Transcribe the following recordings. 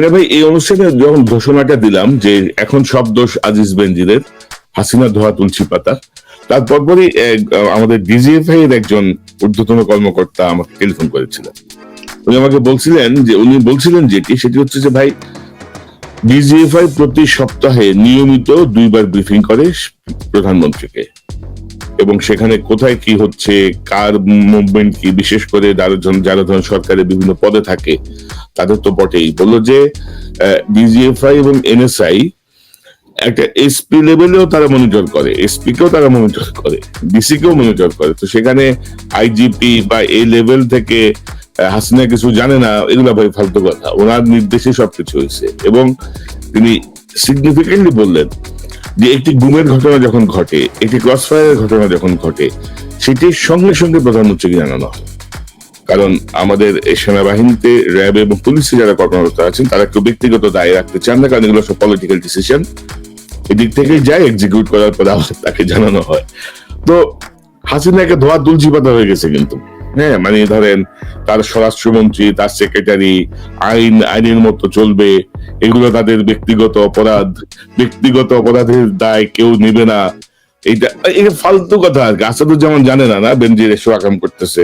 মিনা ভাই, এই অনুষ্ঠানে যখন ঘোষণাটা দিলাম যে এখন সব দোষ আজিজ বেনজিরের হাসিনা ধোয়া তুলসী পাতা তারপর পরই আমাদের ডিজিএফআই এর একজন ঊর্ধ্বতন কর্মকর্তা আমাকে টেলিফোন করেছিলেন। উনি আমাকে বলছিলেন যে, উনি বলছিলেন যেটি, সেটি হচ্ছে যে ভাই, ডিজিএফআই প্রতি সপ্তাহে নিয়মিত দুইবার ব্রিফিং করে প্রধানমন্ত্রীকে। এবং সেখানে কোথায় কি হচ্ছে, কার মুভমেন্ট কি, বিশেষ করে যারা ধরুন সরকারের বিভিন্ন পদে থাকে, তাদের তো বটেই। বলল যে ডিজিএফআই এবং এনএসআই একটা এসপি লেভেলেও তারা মনিটর করে এসপি কেও তারা মনিটর করে ডিসি কেও মনিটর করে। তো সেখানে আইজিপি বা এই লেভেল থেকে হাসিনা কিছু জানে না, এগুলো ভাই ফালতু কথা। ওনার নির্দেশে সবকিছু হয়েছে। এবং তিনি সিগনিফিকেন্টলি বললেন যে একটি গুমের ঘটনা যখন ঘটে, একটি ক্রস ফায়ারের ঘটনা যখন ঘটে, সেটির সঙ্গে সঙ্গে প্রধানমন্ত্রীকে জানানো হয়। কারণ আমাদের এই সেনাবাহিনীতে র্যাব এবং পুলিশে যারা কর্মরত আছেন, তারা একটু ব্যক্তিগত দায় রাখতে চান না, কারণ এগুলো সব পলিটিক্যাল ডিসিশন এদিক থেকে যায় এক্সিকিউট করার পরে আবার তাকে জানানো হয়। তো হাসিনাকে ধোয়া তুলসী পাতা হয়ে গেছে কিন্তু। হ্যাঁ মানে ধরেন তার স্বরাষ্ট্রমন্ত্রী, তার সেক্রেটারি আইন, আইনের মতো চলবে এগুলো তাদের ব্যক্তিগত অপরাধ। ব্যক্তিগত অপরাধের দায় কেউ নেবে না। এইটা এটা ফালতু কথা আর কি। আসাদুজ্জামান জানে না না? বেনজির এসব আকাম করতেছে।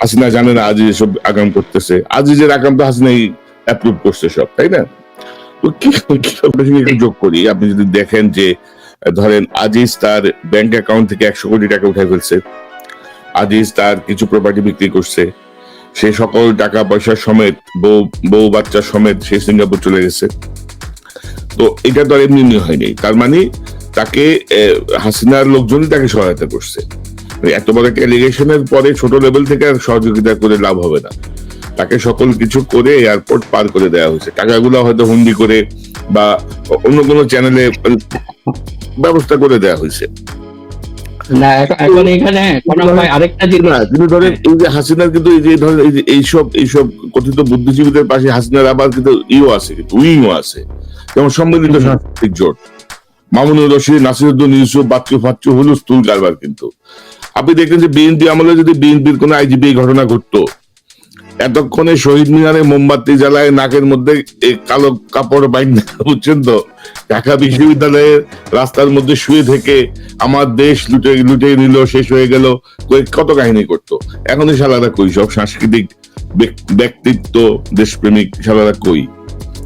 হাসিনা জানে না আজিজ এসব আকাম করতেছে। আজিজের আকাম তো হাসিনাই অ্যাপ্রুভ করছে সব, তাই না? যোগ করি, আপনি যদি দেখেন যে, ধরেন আজিজ তার ব্যাংক অ্যাকাউন্ট থেকে একশো কোটি টাকা উঠে ফেলছে। আজিজ তার কিছু প্রপার্টি বিক্রি করছে। সে সকল টাকা পয়সা সমেত, বউ বউ বাচ্চা সমেত সে সিঙ্গাপুর চলে গেছে। তো এটা তো আর এমনি হয়নি। তার মানে তাকে হাসিনার লোকজনই তাকে সহায়তা করছে। মানে এত বড় একটা এলিগেশনের পরে ছোট লেভেল থেকে আর সহযোগিতা করে লাভ হবে না। তাকে সকল কিছু করে এয়ারপোর্ট পার করে দেওয়া হয়েছে। টাকাগুলো হয়তো হুন্ডি করে বা অন্য কোনো চ্যানেলে ব্যবস্থা করে দেওয়া হয়েছে। না এখন- এখন এখানে কোনো ভাই আরেকটা জিনিস কিন্তু ধরেন এই যে হাসিনার কিন্তু এই যে ধরেন এই যে এইসব এইসব কথিত বুদ্ধিজীবীদের পাশে হাসিনার আবার কিন্তু ইও আছে উইংও আছে। যেমন সম্মিলিত সাংস্কৃতিক জোট। মামুনুর রশিদ নাসিরুদ্দিন ইউসুফ বাচ্চু ফাচ্চু হলো স্তুল কারবার কিন্তু। আপনি দেখেন যে বিএনপি আমলে যদি বিএনপির কোন আইজিপি ঘটনা ঘটতো এতক্ষণে শহীদ মিনারে মোমবাতি জ্বালায় নাকের মধ্যে কালো কাপড় বাইন বুঝছেন তো ঢাকা বিশ্ববিদ্যালয়ের রাস্তার মধ্যে শুয়ে থেকে আমার দেশ লুটে লুটে নিল শেষ হয়ে গেল কত কাহিনী করতো। এখন এই শালারা কই? সব সাংস্কৃতিক ব্যক্তিত্ব দেশপ্রেমিক সালারা কই?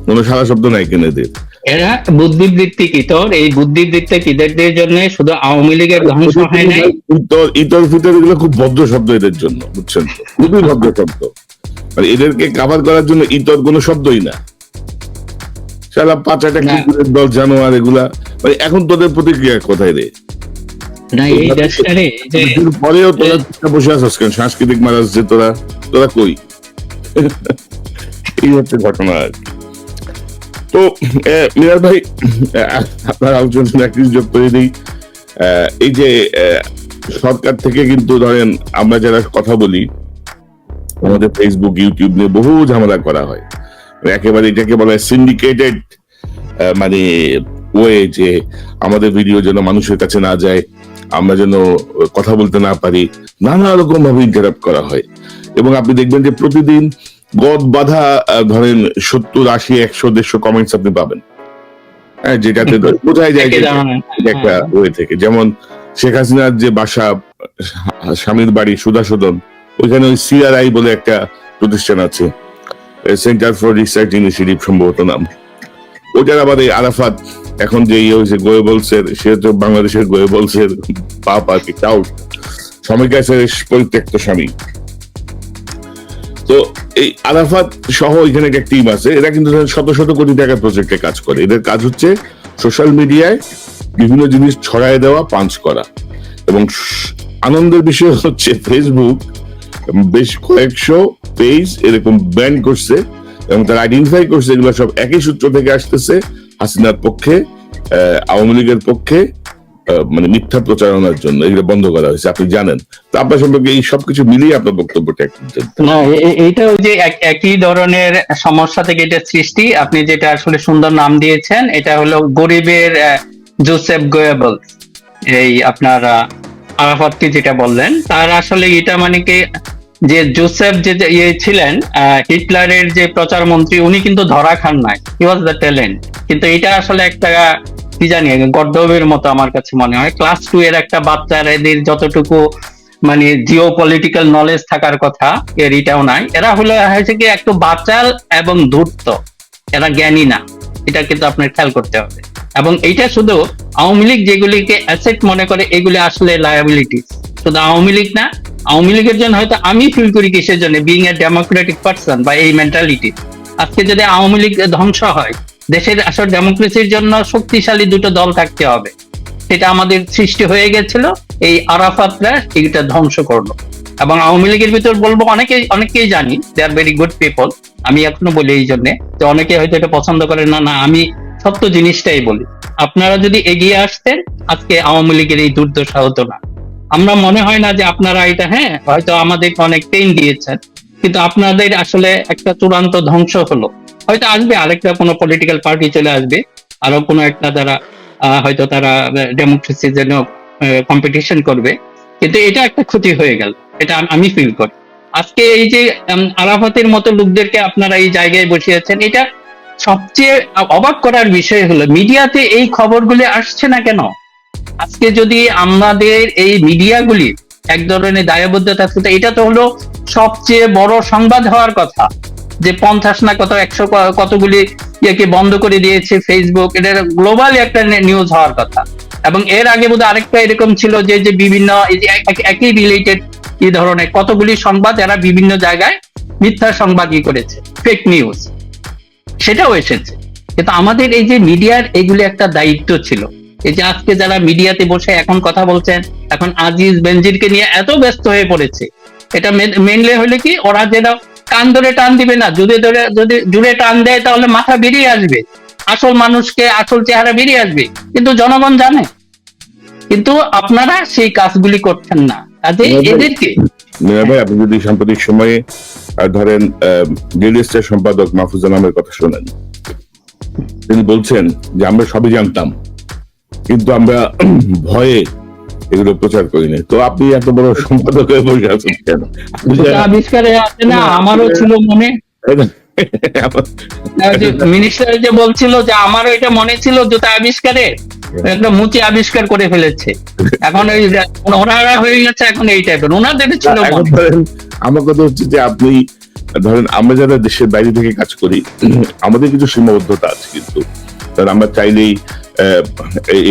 কোনো সারা শব্দ নাই কেন এদের? এরা বুদ্ধিবৃত্তিক ইতর এই বুদ্ধিবৃত্তিক ইতরদের জন্য শুধু আওয়ামী লীগের ধ্বংস হয় নাই। ইতর ইতর ফিতর এগুলো খুব ভদ্র শব্দ এদের জন্য বুঝছেন খুবই ভদ্র শব্দ। মানে এদেরকে কাভার করার জন্য ইতর কোনো শব্দই না। সারা পাঁচাটা কুকুরের দল জানোয়ার এগুলা মানে এখন তোদের প্রতিক্রিয়া কোথায় রে? না এই দেশটারে যে কিছুর পরেও তোরা বসে আছিস কেন? সাংস্কৃতিক মারাজ যে তোরা তোরা কই? এই হচ্ছে ঘটনা আর তো ভাই আপনার আলোচনা একটি যোগ করে দিই। আহ, এই যে সরকার থেকে কিন্তু ধরেন আমরা যারা কথা বলি আমাদের ফেসবুক ইউটিউব নিয়ে বহু ঝামেলা করা হয়। একেবারে এটাকে বলা হয় সিন্ডিকেটেড মানে ওয়ে যে আমাদের ভিডিও যেন মানুষের কাছে না যায় আমরা যেন কথা বলতে না পারি নানা রকম ভাবে ইন্টারাপ্ট করা হয়। এবং আপনি দেখবেন যে প্রতিদিন গদ বাধা ধরেন সত্তর আশি একশো দেড়শো কমেন্টস আপনি পাবেন। হ্যাঁ যেটাতে বোঝাই যায় একটা ওয়ে থেকে। যেমন শেখ হাসিনার যে বাসা স্বামীর বাড়ি সুধাসদন ওইখানে ওই সিআরআই বলে একটা প্রতিষ্ঠান আছে সেন্টার ফর রিসার্চ ইনিশিয়েটিভ সম্ভবত নাম। ওটার আবার এই আরাফাত এখন যে ইয়ে হয়েছে গোয়েবলসের, সে তো বাংলাদেশের গোয়েবলসের পাপ আর কি টাউট স্বামী পরিত্যক্ত স্বামী। তো এই আরাফাত সহ এখানে একটা টিম আছে, এরা কিন্তু শত শত কোটি টাকার প্রজেক্টে কাজ করে। এদের কাজ হচ্ছে সোশ্যাল মিডিয়ায় বিভিন্ন জিনিস ছড়ায় দেওয়া পাঞ্চ করা। এবং আনন্দের বিষয় হচ্ছে ফেসবুক বেশ কয়েকশো পেজ এরকম ব্যান করছে এবং তারা আইডেন্টিফাই করছে এগুলো সব একই সূত্র থেকে আসতেছে হাসিনার পক্ষে আওয়ামী লীগের পক্ষে মানে মিথ্যা প্রচারণার জন্য। এগুলো বন্ধ করা হয়েছে, আপনি জানেন। তো আপনার সম্পর্কে এই সবকিছু মিলিয়ে আপনার বক্তব্যটা না এইটা ওই যে এক- একই ধরনের সমস্যা থেকে এটা সৃষ্টি। আপনি যেটা আসলে সুন্দর নাম দিয়েছেন, এটা হলো গরিবের জোসেফ গোয়েবল এই আপনার আরাফাতকে যেটা বললেন, তার আসলে এটা মানে কি, যে জোসেফ যে ইয়ে ছিলেন হিটলারের যে প্রচার মন্ত্রী, উনি কিন্তু ধরা খান নাই। হি ওয়াজ দ্য ট্যালেন্ট কিন্তু এটা আসলে একটা, কি জানি, গর্দবের মতো আমার কাছে মনে হয়। ক্লাস টু এর একটা বাচ্চার এদের যতটুকু মানে জিও পলিটিক্যাল নলেজ থাকার কথা, এর এটাও নাই। এরা হলো, হয়েছে কি, একটু বাচাল এবং ধূর্ত। এরা জ্ঞানী না। এটা কিন্তু আপনার খেয়াল করতে হবে। এবং এইটা শুধু আওয়ামী লীগ যেগুলিকে অ্যাসেট মনে করে, এগুলি আসলে লায়াবিলিটি শুধু আওয়ামী লীগ না, আওয়ামী লীগের জন্য হয়তো আমি ফিল করি কিসের জন্য? বিং এ ডেমোক্রেটিক পার্সন বা এই মেন্টালিটি আজকে যদি আওয়ামী লীগ ধ্বংস হয়, দেশের আসল ডেমোক্রেসির জন্য শক্তিশালী দুটো দল থাকতে হবে। সেটা আমাদের সৃষ্টি হয়ে গেছিল, এই আরাফাতরা এইটা ধ্বংস করল। এবং আওয়ামী লীগের ভিতর বলব, অনেকে, অনেকেই জানি they are very good people আমি এখনও বলি এই জন্যে, যে অনেকে হয়তো এটা পছন্দ করে না না, আমি সত্য জিনিসটাই বলি। আপনারা যদি এগিয়ে আসতেন, আজকে আওয়ামী লীগের এই দুর্দশা হতো না। আমরা মনে হয় না যে আপনারা এটা হ্যাঁ হয়তো আমাদেরকে অনেক পেইন দিয়েছেন, কিন্তু আপনাদের আসলে একটা চূড়ান্ত ধ্বংস হলো। হয়তো আসবে, আরেকটা কোনো পলিটিক্যাল পার্টি চলে আসবে, আরও কোনো একটা দ্বারা হয়তো তারা ডেমোক্রেসির জন্য কম্পিটিশন করবে। কিন্তু এটা একটা ক্ষতি হয়ে গেল, এটা আমি ফিল করি। আজকে এই যে আরাফাতের মতো লোকদেরকে আপনারা এই জায়গায় বসিয়েছেন, এটা সবচেয়ে অবাক করার বিষয় হলো, মিডিয়াতে এই খবরগুলি আসছে না কেন? আজকে যদি আমাদের এই মিডিয়াগুলি এক ধরনের দায়বদ্ধতা থাকতো এটা তো হলো সবচেয়ে বড় সংবাদ হওয়ার কথা, যে পঞ্চাশ না কত, একশো কতগুলি ইয়েকে বন্ধ করে দিয়েছে ফেসবুক এটা গ্লোবালি একটা নিউজ হওয়ার কথা। এবং এর আগে বোধহয় আরেকটা এরকম ছিল যে যে বিভিন্ন একই রিলেটেড এই ধরনের কতগুলি সংবাদ এরা বিভিন্ন জায়গায় মিথ্যা সংবাদ ই করেছে ফেক নিউজ সেটাও এসেছে। কিন্তু আমাদের এই যে মিডিয়ার এগুলি একটা দায়িত্ব ছিল। এই যে আজকে যারা মিডিয়াতে বসে এখন কথা বলছেন এখন আজিজ বেনজিরকে নিয়ে এত ব্যস্ত হয়ে পড়েছে। এটা মেনলি হলে কি ওরা যেটা কান ধরে টান দিবে না যদি ধরে যদি জুড়ে টান দেয় তাহলে মাথা বেরিয়ে আসবে। আসল মানুষকে আসল চেহারা বেরিয়ে আসবে। কিন্তু জনগণ জানে। কিন্তু আপনারা সেই কাজগুলি করছেন না। কাজে এদেরকে ভাই আপনি যদি সাম্প্রতিক সময়ে ধরেন ডিলিস্টের সম্পাদক মাহফুজ নামের কথা শোনেন তিনি বলছেন যে আমরা সবই জানতাম কিন্তু আমরা ভয়ে এগুলো প্রচার করিনি। তো আপনি এত বড় সম্পাদক হয়ে বসে আছেন কেন? আবিষ্কারে আছে না? আমারও ছিল মনে। মিনিস্টার যে বলছিল যে আমারও এটা মনে ছিল জুতা আবিষ্কারে একটা মুচি আবিষ্কার করে ফেলেছে। এখন ওই ওনারা হয়ে গেছে এখন এই টাইপের ওনাদের ছিল এখন আমার কথা হচ্ছে যে আপনি ধরেন আমরা যারা দেশের বাইরে থেকে কাজ করি আমাদের কিছু সীমাবদ্ধতা আছে কিন্তু। কারণ আমরা চাইলেই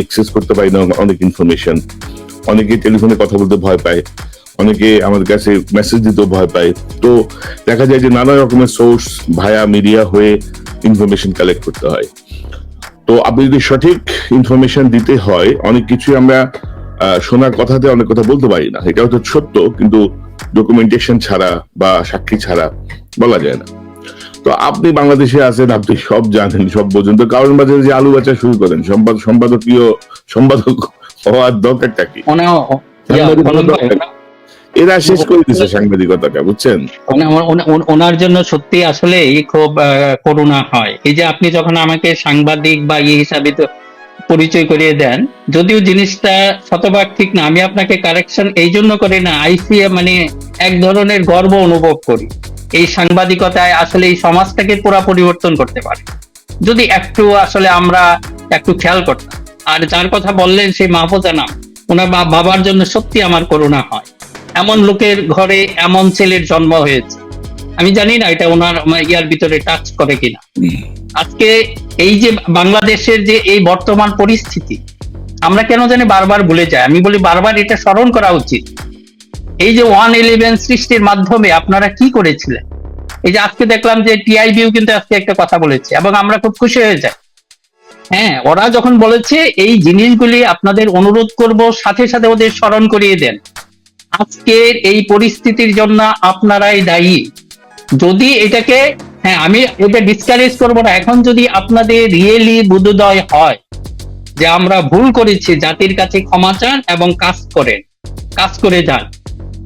এক্সেস করতে পারি না অনেক ইনফরমেশন অনেকে টেলিফোনে কথা বলতে ভয় পায়। অনেকে আমাদের কাছে মেসেজ দিতেও ভয় পায়। তো দেখা যায় যে নানা রকমের সোর্স ভায়া মিডিয়া হয়ে ইনফরমেশন কালেক্ট করতে হয়। তো আপনি যদি সঠিক ইনফরমেশন দিতে হয় অনেক কিছু আমরা শোনার কথাতে অনেক কথা বলতে পারি না। এটা হয়তো সত্য কিন্তু ডকুমেন্টেশন ছাড়া বা সাক্ষী ছাড়া বলা যায় না। তো আপনি বাংলাদেশে আছেন আপনি সব জানেন সব বোঝেন। তো কারণ বাজারে যে আলু বেচা শুরু করেন সম্পাদ সম্পাদকীয় সম্পাদক হওয়ার দরকারটা কি? ওনার- এরা শেষ করে দিচ্ছে সাংবাদিকতাটা বুঝছেন? ওনা- ওনার জন্য সত্যি আসলে খুব করুণা হয়। এই যে আপনি যখন আমাকে সাংবাদিক বা ইয়ে হিসাবে পরিচয় করিয়ে দেন যদিও জিনিসটা শতভাগ ঠিক না আমি আপনাকে কারেকশন এই জন্য করি না আইসি মানে এক ধরনের গর্ব অনুভব করি। এই সাংবাদিকতায় আসলে এই সমাজটাকে পুরা পরিবর্তন করতে পারে। যদি একটু আসলে আমরা একটু খেয়াল করতাম। আর যার কথা বললেন সেই মাহফুজা নাম ওনার বাবার জন্য সত্যি আমার করুণা হয়। এমন লোকের ঘরে এমন ছেলের জন্ম হয়েছে। আমি জানি না এটা ওনার ইয়ার ভিতরে টাচ করে কিনা। আজকে এই যে বাংলাদেশের যে এই বর্তমান পরিস্থিতি, আমরা কেন জানি বারবার ভুলে যাই। আমি বলি বারবার এটা স্মরণ করা উচিত। এই যে ওয়ান ইলেভেন সৃষ্টির মাধ্যমে আপনারা কি করেছিলেন? এই যে আজকে দেখলাম যে টিআইবিও কিন্তু আজকে একটা কথা বলেছে এবং আমরা খুব খুশি হয়ে যাই। হ্যাঁ ওরা যখন বলেছে এই জিনিসগুলি আপনাদের অনুরোধ করব, সাথে সাথে ওদের স্মরণ করিয়ে দেন। আজকের এই পরিস্থিতির জন্য আপনারাই দায়ী। যদি এটাকে হ্যাঁ আমি এটা ডিসকারেজ করব না। এখন যদি আপনাদের রিয়েলি বুদ্ধোদয় হয় যে আমরা ভুল করেছি, জাতির কাছে ক্ষমা চান এবং কাজ করেন, কাজ করে যান।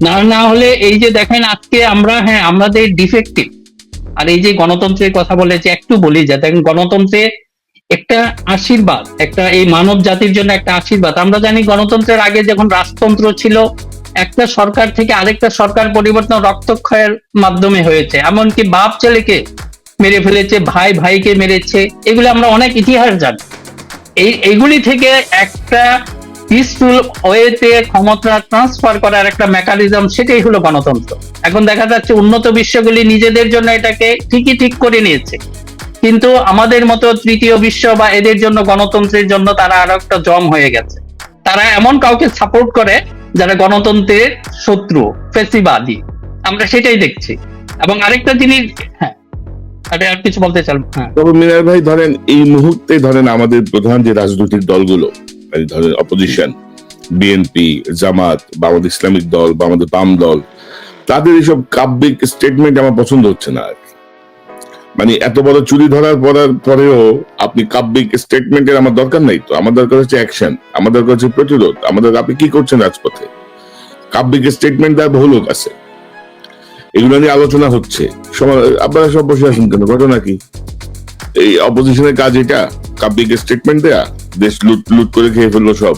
না না হলে এই যে দেখেন আজকে আমরা হ্যাঁ আমাদের ডিফেক্টিভ আর এই যে গণতন্ত্রের কথা বলে যে একটু বলি যে দেখেন গণতন্ত্রে একটা আশীর্বাদ, একটা এই মানব জাতির জন্য একটা আশীর্বাদ। আমরা জানি গণতন্ত্রের আগে যখন রাজতন্ত্র ছিল একটা সরকার থেকে আরেকটা সরকার পরিবর্তন রক্তক্ষয়ের মাধ্যমে হয়েছে। এমনকি বাপ ছেলেকে মেরে ফেলেছে, ভাই ভাইকে মেরেছে, এগুলো আমরা অনেক ইতিহাস জানি। এই, এইগুলি থেকে একটা পিসফুল ওয়েতে ক্ষমতা ট্রান্সফার করার একটা মেকানিজম সেটাই হলো গণতন্ত্র। এখন দেখা যাচ্ছে উন্নত বিশ্বগুলি নিজেদের জন্য এটাকে ঠিকই ঠিক করে নিয়েছে। কিন্তু আমাদের মতো তৃতীয় বিশ্ব বা এদের জন্য গণতন্ত্রের জন্য তারা আরও একটা জম হয়ে গেছে। তারা এমন কাউকে সাপোর্ট করে যারা গণতন্ত্রের শত্রু, ফেসিবাদী, আমরা সেটাই দেখছি এবং আরেকটা জিনিস হ্যাঁ আর কিছু বলতে হ্যাঁ তবে মিনার ভাই, ধরেন, এই মুহূর্তে ধরেন আমাদের প্রধান যে রাজনৈতিক দলগুলো ধরেন অপোজিশন বিএনপি জামাত, বা আমাদের ইসলামিক দল, বা আমাদের বাম দল, তাদের এইসব কাব্যিক স্টেটমেন্ট আমার পছন্দ হচ্ছে না আর। মানে এত বড় চুরি ধরার পরার পরেও আপনি কাব্যিক স্টেটমেন্টের আমার দরকার নাই তো। আমার দরকার হচ্ছে অ্যাকশন আমার দরকার হচ্ছে প্রতিরোধ। আমাদের আপনি কি করছেন রাজপথে? কাব্যিক স্টেটমেন্ট দেওয়ার বহু লোক আছে। এগুলো নিয়ে আলোচনা হচ্ছে। আপনারা সব বসে আছেন কেন? ঘটনা কি? এই অপোজিশনের কাজ এটা? কাব্যিক স্টেটমেন্ট দেয়া? দেশ লুট লুট করে খেয়ে ফেলল সব।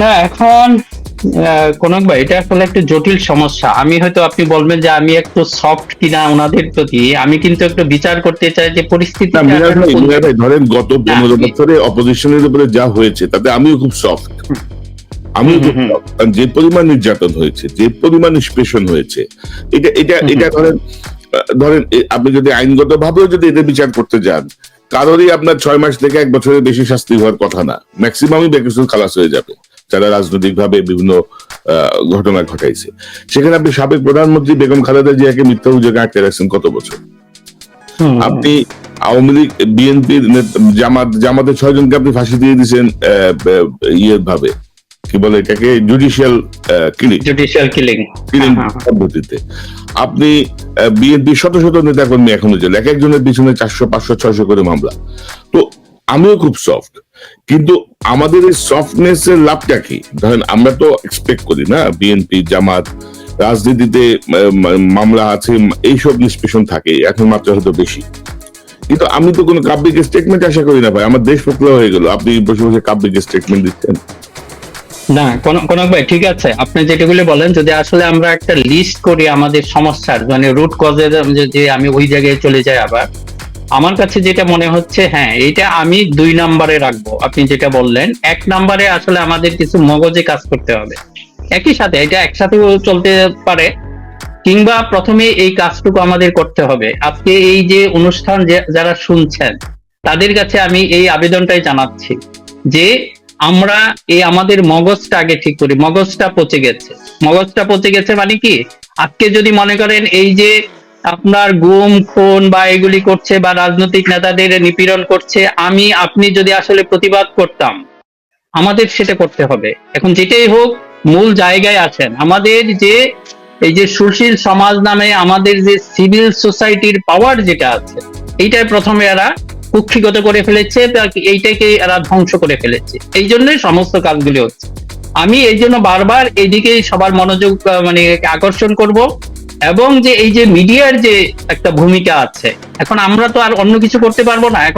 না, এখন কনক ভাই এটা আসলে একটা জটিল সমস্যা। আমি হয়তো আপনি বলবেন যে আমি একটু সফট কিনা ওনাদের প্রতি। আমি কিন্তু একটু বিচার করতে চাই যে পরিস্থিতি ধরেন গত পনেরো বছরে অপোজিশনের উপরে যা হয়েছে তাতে আমিও খুব সফট। কারণ যে পরিমাণ নির্যাতন হয়েছে যে পরিমাণ নিষ্পেষণ হয়েছে এটা এটা এটা ধরেন ধরেন আপনি যদি আইনগত ভাবেও যদি এটা বিচার করতে যান কারোরই আপনার ছয় মাস থেকে এক বছরের বেশি শাস্তি হওয়ার কথা না। ম্যাক্সিমামই বেকেশন খালাস হয়ে যাবে। যারা রাজনৈতিক ভাবে বিভিন্ন ঘটনা ঘটাইছে। সেখানে আপনি সাবেক প্রধানমন্ত্রী বেগম খালেদা জিয়াকে মিথ্যা অভিযোগে আটকে রাখছেন কত বছর? আপনি আওয়ামী লীগ বিএনপির জামাত জামাতের ছয়জনকে আপনি ফাঁসি দিয়ে দিয়েছেন ইয়ে ভাবে। কি বলে এটাকে? Judicial killing judicial killing killing পদ্ধতিতে। আপনি বিএনপি শত শত নেতা কর্মী এখনও জেল। এক একজনের পিছনে চারশো পাঁচশো ছয়শো করে মামলা। তো আমিও খুব সফট কিন্তু আমাদের এই সফটনেস এর লাভটা কি? ধরেন, আমরা তো এক্সপেক্ট করি না বিএনপি জামাত, রাজনীতিতে মামলা আছে, এইসব নিষ্পেষণ থাকে, এখন মাত্রা হয়তো বেশি। কিন্তু আমি তো কোনো কাব্যিক স্টেটমেন্ট আশা করি না ভাই, আমার দেশ পকলা হয়ে গেল, আপনি বসে বসে কাব্যিক স্টেটমেন্ট দিচ্ছেন। না, কোন- কনক ভাই, ঠিক আছে, আপনি যেটাগুলি বলেন, যদি আসলে আমরা একটা লিস্ট করি আমাদের সমস্যার মানে রুট কজের যে আমি ওই জায়গায় চলে যাই আবার আমার কাছে যেটা মনে হচ্ছে হ্যাঁ এটা আমি দুই নম্বরে রাখব। আপনি যেটা বললেন, এক নম্বরে আসলে আমাদের কিছু মগজে কাজ করতে হবে। একই সাথে এটা একসাথে চলতে পারে, কিংবা প্রথমে এই কাজটুকু আমাদের করতে হবে। আজকে এই যে অনুষ্ঠান যারা শুনছেন, তাদের কাছে আমি এই আবেদনটাই জানাচ্ছি যে আমরা এই আমাদের মগজটা আগে ঠিক করি। মগজটা পচে গেছে। মগজটা পচে গেছে মানে কি? আজকে যদি মনে করেন এই যে আপনার গুম, খুন বা এগুলি করছে বা রাজনৈতিক নেতাদের নিপীড়ন করছে, আমি, আপনি যদি আসলে প্রতিবাদ করতাম, আমাদের সেটা করতে হবে। এখন যেটাই হোক, মূল জায়গায় আছেন। আমাদের যে, এই যে সুশীল সমাজ নামে আমাদের যে সিভিল সোসাইটির পাওয়ার যেটা আছে এইটাই প্রথমে এরা কুক্ষিগত করে ফেলেছে এইটাকে এরা ধ্বংস করে ফেলেছে। এই জন্যই সমস্ত কাজগুলি হচ্ছে। আমি এই জন্য বারবার এইদিকে সবার মনোযোগ মানে আকর্ষণ করব। এবং যে এই যে মিডিয়ার যে একটা ভূমিকা আছে, এখন আমরা তো আর অন্য কিছু করতে পারব না। এখন